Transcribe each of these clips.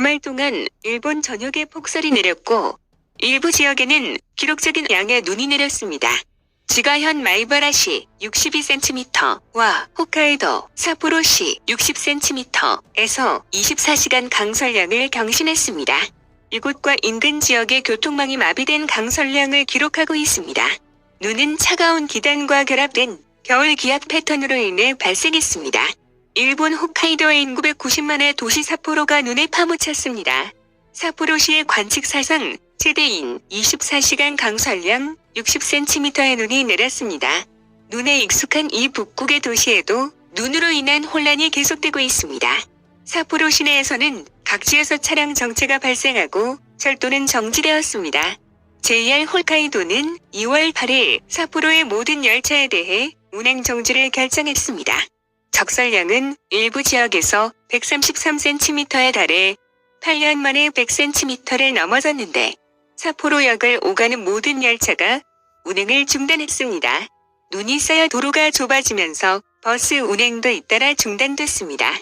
주말 동안 일본 전역에 폭설이 내렸고 일부 지역에는 기록적인 양의 눈이 내렸습니다. 지가현 마이바라시 62cm와 홋카이도 사포로시 60cm에서 24시간 강설량을 경신했습니다. 이곳과 인근 지역의 교통망이 마비된 강설량을 기록하고 있습니다. 눈은 차가운 기단과 결합된 겨울 기압 패턴으로 인해 발생했습니다. 일본 홋카이도의 1990만의 도시 사포로가 눈에 파묻혔습니다. 사포로시의 관측 사상 최대인 24시간 강설량 60cm의 눈이 내렸습니다. 눈에 익숙한 이 북극의 도시에도 눈으로 인한 혼란이 계속되고 있습니다. 사포로 시내에서는 각지에서 차량 정체가 발생하고 철도는 정지되었습니다. JR 홀카이도는 2월 8일 사포로의 모든 열차에 대해 운행 정지를 결정했습니다. 적설량은 일부 지역에서 133cm에 달해 8년 만에 100cm를 넘어섰는데 사포로역을 오가는 모든 열차가 운행을 중단했습니다. 눈이 쌓여 도로가 좁아지면서 버스 운행도 잇따라 중단됐습니다.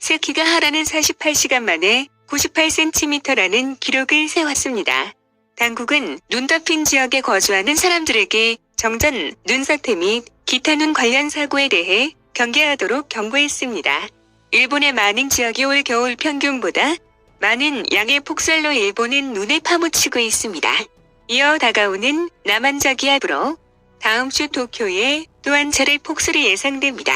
스키가 하라는 48시간 만에 98cm라는 기록을 세웠습니다. 당국은 눈 덮인 지역에 거주하는 사람들에게 정전, 눈사태 및 기타 눈 관련 사고에 대해 경계하도록 경고했습니다. 일본의 많은 지역이 올 겨울 평균보다 많은 양의 폭설로 일본은 눈에 파묻히고 있습니다. 이어 다가오는 남한저기 압으로 다음 주 도쿄에 또 한 차례 폭설이 예상됩니다.